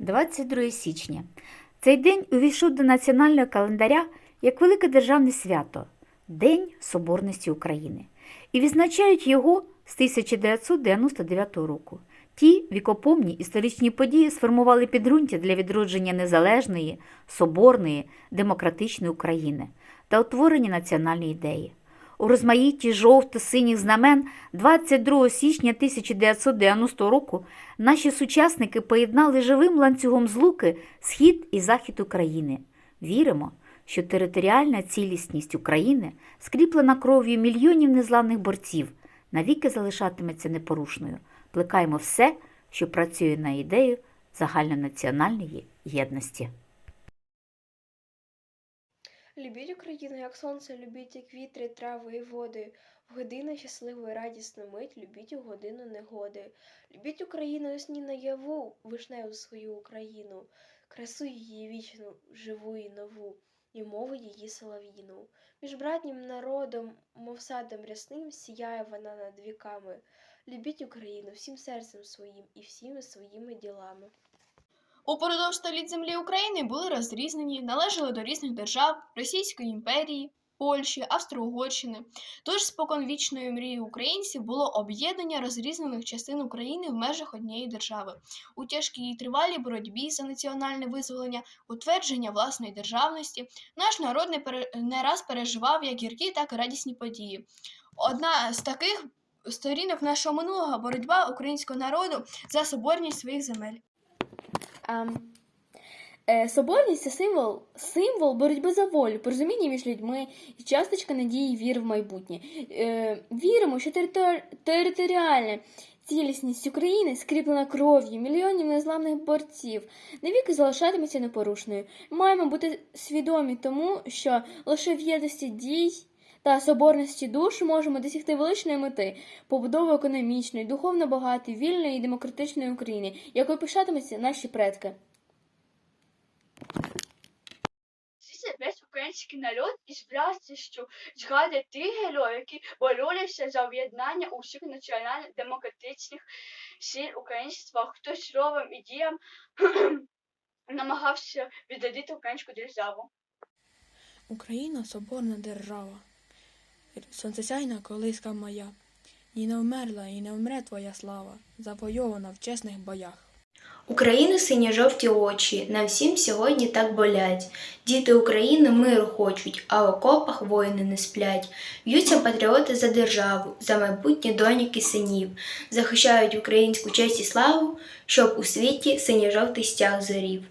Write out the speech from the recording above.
22 січня. Цей день увійшов до національного календаря як велике державне свято День Соборності України. І відзначають його з 1999 року. Ті вікопомні історичні події сформували підґрунтя для відродження незалежної, соборної, демократичної України та утворення національної ідеї. У розмаїтті жовто-синіх знамен 22 січня 1990 року наші сучасники поєднали живим ланцюгом злуки схід і захід України. Віримо, що територіальна цілісність України, скріплена кров'ю мільйонів незламних борців, навіки залишатиметься непорушною. Плекаємо все, що працює на ідею загальнонаціональної єдності. Любіть Україну, як сонце, любіть, як вітри, трави і води. В годину щасливу і радісну мить, любіть у годину негоди. Любіть Україну ясні наяву, вишневу свою Україну, красу її вічну, живу і нову, і мову її солов'їну. Між братнім народом, мов садом рясним, сіяє вона над віками. Любіть Україну всім серцем своїм і всіми своїми ділами. Упродовж століть землі України були розрізнені, належали до різних держав Російської імперії, Польщі, Австро-Угорщини. Тож споконвічною мрією українців було об'єднання розрізнених частин України в межах однієї держави у тяжкій і тривалій боротьбі за національне визволення, утвердження власної державності. Наш народ не, пере... не раз переживав як гіркі, так і радісні події. Одна з таких сторінок нашого минулого боротьба українського народу за соборність своїх земель. Е, Соборність це символ, символ боротьби за волю, порозуміння між людьми і часточка надії віри в майбутнє. Е, Віримо, що територ- територіальна цілісність України скріплена кров'ю мільйонів незламних борців, навіки залишатиметься непорушною. Маємо бути свідомі тому, що лише в єдності дій та соборності душ можемо досягти величної мети побудови економічної, духовно багатої, вільної і демократичної України, якою пишатимуться наші предки. Весь український народ і збрався, що згадує тих героїв, які боролися за об'єднання усіх національно-демократичних сил українства, хто словом і діям намагався відродити українську державу. Україна соборна держава, сонцесяйна колиска моя, ні не вмерла і не вмре твоя слава, завойована в чесних боях. України синьо-жовті очі на всім сьогодні так болять. Діти України миру хочуть, а в окопах воїни не сплять. Б'ються патріоти за державу, за майбутнє доньок і синів, захищають українську честь і славу, щоб у світі синьо-жовтий стяг зорів.